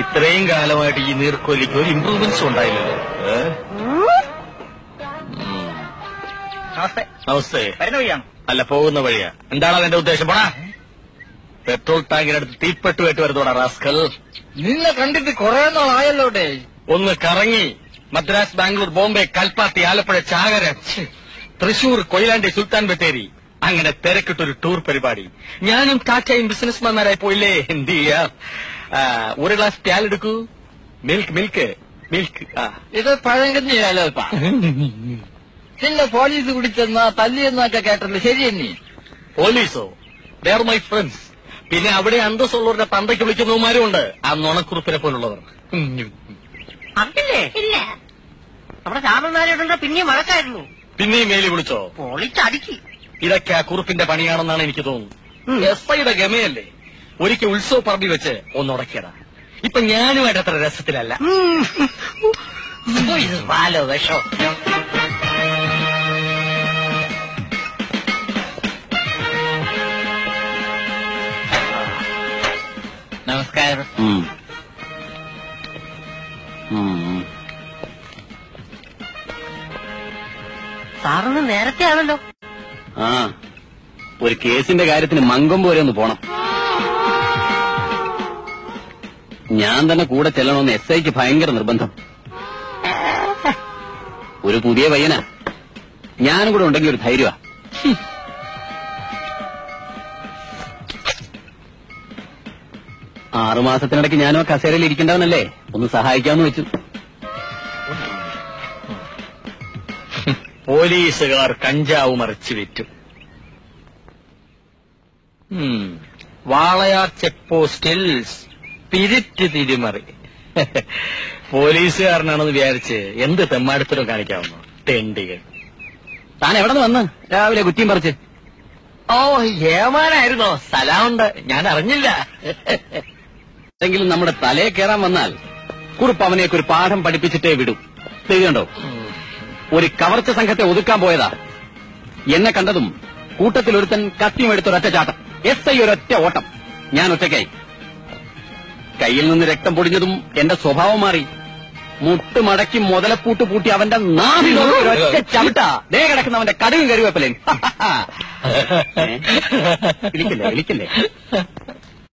ഇത്രയും കാലമായിട്ട് ഈ നീർക്കോലിക്ക് ഒരു ഇമ്പ്രൂവ്മെന്റ്സും ഉണ്ടായില്ലല്ലോ. നമസ്തേ. അല്ല പോകുന്ന വഴിയാ. എന്താണ് അതിന്റെ ഉദ്ദേശം? പോടാ. പെട്രോൾ ടാങ്കിനടുത്ത് തീപ്പെട്ടുമായിട്ട് വരുന്നോടാ റാസ്കൽ. നിന്നെ കണ്ടിട്ട് കുറെ നാളായല്ലോ ഡേ. ഒന്ന് കറങ്ങി മദ്രാസ് ബാംഗ്ലൂർ ബോംബെ കൽപ്പാത്തി ആലപ്പുഴ ചാകര തൃശൂർ കൊയിലാണ്ടി സുൽത്താൻ ബത്തേരി. അങ്ങനെ തിരക്കിട്ടൊരു ടൂർ പരിപാടി. ഞാനും ടാറ്റയും ബിസിനസ്മാൻമാരായി പോയില്ലേ? എന്ത് ചെയ്യാ? ഒരു ഗ്ലാസ് ടാൽ എടുക്കൂ. മിൽക്ക് മിൽക്ക് മിൽക്ക് ആ. ഇത് പഴയ പോലീസ് നിന്നെ പോലീസ് എന്നൊക്കെ തല്ലിയെന്നൊക്കെ കേട്ടല്ലോ ശരിയെന്നീ പോലീസോ വേർ മൈ ഫ്രണ്ട്സ് പിന്നെ അവിടെ അന്തസ്സുള്ളവരുടെ തന്തയ്ക്ക് വിളിക്കുന്നവന്മാരും ഉണ്ട് ആ നുണക്കുറുപ്പിനെ പോലുള്ളവർ. അറിഞ്ഞില്ലേ? നമ്മുടെ രാമനാരിയോടുള്ള പിന്നെയും വഴക്കായിരുന്നു. പിന്നെയും മേലി വിളിച്ചോ? പൊളിച്ചടിക്ക് ഇതൊക്കെ ആ കുറുപ്പിന്റെ പണിയാണെന്നാണ് എനിക്ക് തോന്നുന്നത്. എസ് ഐയുടെ ഗമയല്ലേ? ഒരിക്കൽ ഉത്സവ പറമ്പി വെച്ച് ഒന്നുടക്കിയതാ ഇപ്പൊ ഞാനുമായിട്ട് അത്ര രസത്തിലല്ല. വാലോ വിഷോ നമസ്കാരം. സാറിന് നേരത്തെ ആണല്ലോ. ആ ഒരു കേസിന്റെ കാര്യത്തിന് മങ്കം പോലെ ഒന്ന് പോണം. ഞാൻ തന്നെ കൂടെ ചെല്ലണമെന്ന് എസ് ഐക്ക് ഭയങ്കര നിർബന്ധം. ഒരു പുതിയ പയ്യനാ. ഞാനും കൂടെ ഉണ്ടെങ്കിൽ ഒരു ധൈര്യമാ ആറുമാസത്തിനിടയ്ക്ക് ഞാനും കസേരയിൽ ഇരിക്കേണ്ടവനല്ലേ ഒന്ന് സഹായിക്കാമെന്ന് വെച്ചു. പോലീസുകാർ കഞ്ചാവ് മറിച്ചു വിറ്റു. വാളയാർ ചെക്ക് പോസ്റ്റിൽ സ്പിരിറ്റ് തിരിമറി. പോലീസുകാരനാണെന്ന് വിചാരിച്ച് എന്ത് തെമ്മാടുത്തരം കാണിക്കാവുന്നു? തെണ്ടികൾ. താൻ എവിടെ നിന്ന് വന്ന്? രാവിലെ കുറ്റിയും പറിച്ച്. ഓ ഏമാനായിരുന്നോ സ്ഥലമുണ്ട്. ഞാൻ അറിഞ്ഞില്ല. എങ്കിലും നമ്മുടെ തലയെ കയറാൻ വന്നാൽ കുറുപ്പ് അവനെയൊക്കെ ഒരു പാഠം പഠിപ്പിച്ചിട്ടേ വിടും. ചെയ്യുന്നുണ്ടോ ഒരു കവർച്ച സംഘത്തെ ഒതുക്കാൻ പോയതാ. എന്നെ കണ്ടതും കൂട്ടത്തിൽ ഒരുത്തൻ കത്തിയും എടുത്തൊരൊറ്റ ചാട്ടം. എസ് ഐ ഒരൊറ്റ ഓട്ടം. ഞാൻ ഒറ്റയ്ക്കായി. കയ്യിൽ നിന്ന് രക്തം പൊടിഞ്ഞതും എന്റെ സ്വഭാവം മാറി. മുട്ട് മടക്കി മുതലപ്പൂട്ട് പൂട്ടി അവന്റെ നാവിലോ ചവിട്ട. ദേ കിടക്കുന്ന അവന്റെ കടുകും കരുവേപ്പലേ വിളിക്കല്ലേ വിളിക്കല്ലേ?